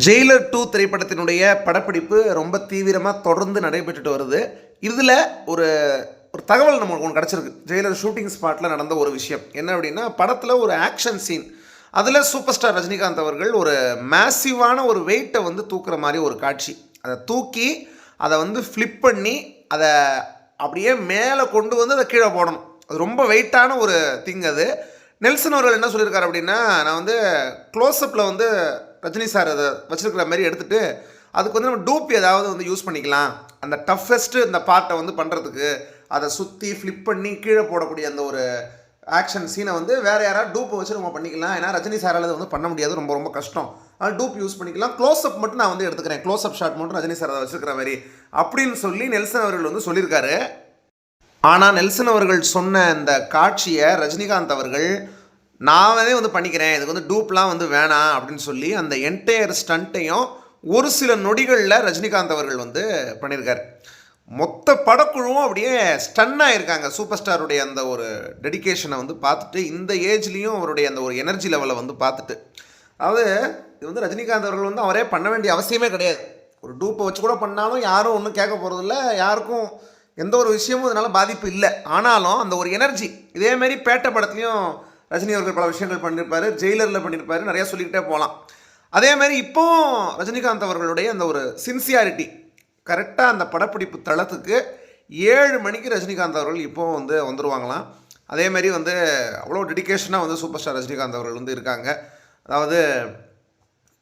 Jailer two திரைப்படத்தினுடைய படப்பிடிப்பு ரொம்ப தீவிரமாக தொடர்ந்து நடைபெற்றுட்டு வருது. இதில் ஒரு ஒரு தகவல் நம்மளுக்கு ஒன்று கிடச்சிருக்கு. ஜெயிலர் ஷூட்டிங் ஸ்பாட்டில் நடந்த ஒரு விஷயம். என்ன அப்படின்னா படத்தில் ஒரு ஆக்ஷன் சீன் அதில் சூப்பர் ஸ்டார் ரஜினிகாந்த் அவர்கள் ஒரு மேசிவான ஒரு வெயிட்டை வந்து தூக்குற மாதிரி ஒரு காட்சி. அதை தூக்கி அதை வந்து ஃப்ளிப் பண்ணி அதை அப்படியே மேலே கொண்டு வந்து அதை கீழே போடணும். அது ரொம்ப வெயிட்டான ஒரு திங் அது. நெல்சன் அவர்கள் என்ன சொல்லியிருக்காரு அப்படின்னா நான் வந்து க்ளோஸ்அப்பில் வந்து ரஜினி சார் அதை வச்சுருக்கிற மாதிரி எடுத்துகிட்டு அதுக்கு வந்து நம்ம டூப் ஏதாவது வந்து யூஸ் பண்ணிக்கலாம். அந்த டஃபஸ்ட்டு இந்த பார்ட்டை வந்து பண்ணுறதுக்கு அதை சுற்றி ஃப்ளிப் பண்ணி கீழே போடக்கூடிய அந்த ஒரு ஆக்ஷன் சீனை வந்து வேறு யாராவது டூப்பை வச்சு நம்ம பண்ணிக்கலாம். ஏன்னா ரஜினி சாரால் அதை வந்து பண்ண முடியாது. ரொம்ப ரொம்ப கஷ்டம். அதனால் டூப் யூஸ் பண்ணிக்கலாம். க்ளோஸ்அப் மட்டும் நான் வந்து எடுத்துக்கிறேன். க்ளோஸ்அப் ஷாட் மட்டும் ரஜினி சார் அதை வச்சிருக்கிற மாதிரி. அப்படின்னு சொல்லி நெல்சன் அவர்கள் வந்து சொல்லியிருக்காரு. ஆனால் நெல்சன் அவர்கள் சொன்ன இந்த காட்சியை ரஜினிகாந்த் அவர்கள் நானே வந்து பண்ணிக்கிறேன் இதுக்கு வந்து டூப்லாம் வந்து வேணாம் அப்படின்னு சொல்லி அந்த என்டையர் ஸ்டண்ட்டையும் ஒரு சில நொடிகளில் ரஜினிகாந்த் அவர்கள் வந்து பண்ணியிருக்கார். மொத்த படக்குழுவும் அப்படியே ஸ்டன் ஆயிருக்காங்க. சூப்பர் ஸ்டாருடைய அந்த ஒரு டெடிகேஷனை வந்து பார்த்துட்டு இந்த ஏஜ்லேயும் அவருடைய அந்த ஒரு எனர்ஜி லெவலை வந்து பார்த்துட்டு. அதாவது இது வந்து ரஜினிகாந்த் அவர்கள் வந்து அவரே பண்ண வேண்டிய அவசியமே கிடையாது. ஒரு டூப்பை வச்சு கூட பண்ணாலும் யாரும் ஒன்றும் கேட்க போகிறதில்ல யாருக்கும் எந்த ஒரு விஷயமும் இதனால் பாதிப்பு இல்லை. ஆனாலும் அந்த ஒரு எனர்ஜி இதேமாரி பேட்டை படத்துலையும் ரஜினி அவர்கள் பல விஷயங்கள் பண்ணியிருப்பாரு ஜெயிலரில் பண்ணியிருப்பாரு நிறையா சொல்லிக்கிட்டே போகலாம் அதேமாரி இப்போவும் ரஜினிகாந்த் அவர்களுடைய அந்த ஒரு சின்சியாரிட்டி கரெக்டாக அந்த படப்பிடிப்பு தளத்துக்கு ஏழு மணிக்கு ரஜினிகாந்த் அவர்கள் இப்போவும் வந்து வந்துடுவாங்களாம் அதேமாரி வந்து அவ்வளோ டெடிக்கேஷனாக வந்து சூப்பர் ஸ்டார் ரஜினிகாந்த் அவர்கள் வந்து இருக்காங்க. அதாவது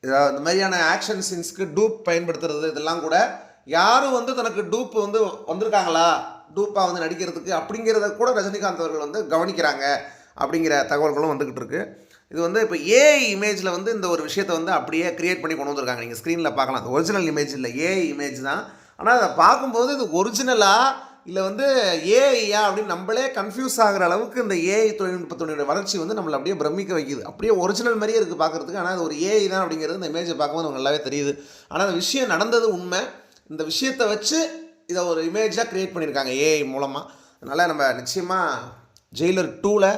இந்த மாதிரியான ஆக்ஷன் சீன்ஸ்க்கு டூப் பயன்படுத்துறது இதெல்லாம் கூட யாரும் வந்து தனக்கு டூப் வந்து வந்திருக்காங்களா? டூப்பாக வந்து நடிக்கிறதுக்கு அப்படிங்கிறத கூட ரஜினிகாந்த் அவர்கள் வந்து கவனிக்கிறாங்க. அப்படிங்கிற தகவல்களும் வந்துக்கிட்டு இருக்கு. இது வந்து இப்போ ஏஐ இமேஜில் வந்து இந்த ஒரு விஷயத்தை வந்து அப்படியே கிரியேட் பண்ணி கொண்டு வந்திருக்காங்க. நீங்கள் ஸ்க்ரீனில் பார்க்கலாம். அது ஒரிஜினல் இமேஜ் இல்லை. ஏஐ இமேஜ் தான். ஆனால் அதை பார்க்கும்போது இது ஒரிஜினலாக இல்லை வந்து ஏஐயா அப்படின்னு நம்மளே கன்ஃபியூஸ் ஆகிற அளவுக்கு இந்த ஏஐ தொழில்நுட்பத்தினுடைய வளர்ச்சி வந்து நம்மளை அப்படியே பிரமிக்க வைக்குது. அப்படியே ஒரிஜினல் மாதிரியே இருக்குது பார்க்குறதுக்கு. ஆனால் அது ஒரு ஏஐ தான் அப்படிங்கிறது இந்த இமேஜை பார்க்கும்போது நமக்கு நல்லாவே தெரியுது. ஆனால் அந்த விஷயம் நடந்தது உண்மை. இந்த விஷயத்தை வச்சு இதை ஒரு இமேஜாக க்ரியேட் பண்ணியிருக்காங்க ஏஐ மூலமாக அதனால் நம்ம நிச்சயமாக ஜெயிலர் டூவில்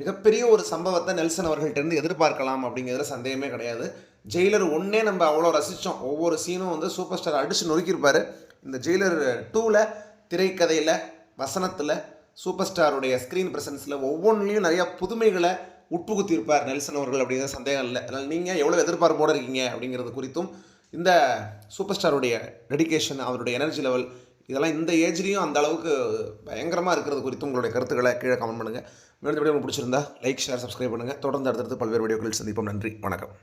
மிகப்பெரிய ஒரு சம்பவத்தை நெல்சன் அவர்கள்ட்டேருந்து எதிர்பார்க்கலாம் அப்படிங்கிறதுல சந்தேகமே கிடையாது. ஜெயிலர் ஒன்றே நம்ம அவ்வளோ ரசித்தோம் ஒவ்வொரு சீனும் வந்து சூப்பர் ஸ்டார் அடித்து நொறுக்கியிருப்பார். இந்த ஜெயிலர் டூவில் திரைக்கதையில் வசனத்தில் சூப்பர் ஸ்டாருடைய ஸ்க்ரீன் ப்ரெசன்ஸில் ஒவ்வொன்றிலையும் நிறையா புதுமைகளை உட்புகுத்தியிருப்பார் நெல்சன் அவர்கள் அப்படிங்கிற சந்தேகம் இல்லை. அதனால் நீங்கள் எவ்வளோ எதிர்பார்ப்போடு இருக்கீங்க அப்படிங்கிறது குறித்தும் இந்த சூப்பர் ஸ்டாருடைய டெடிக்கேஷன் அவருடைய எனர்ஜி லெவல் இதெல்லாம் இந்த ஏஜ்லேயும் அந்த அளவுக்கு பயங்கரமாக இருக்கிறது குறித்து உங்களுடைய கருத்துக்களை கீழே கமெண்ட் பண்ணுங்கள் மேலும் வீடியோ பிடிச்சிருந்தா லைக் ஷேர் சப்ஸ்கிரைப் பண்ணுங்கள் தொடர்ந்து அடுத்தடுத்து பல்வேறு வீடியோக்களில் சந்திப்போம். நன்றி. வணக்கம்.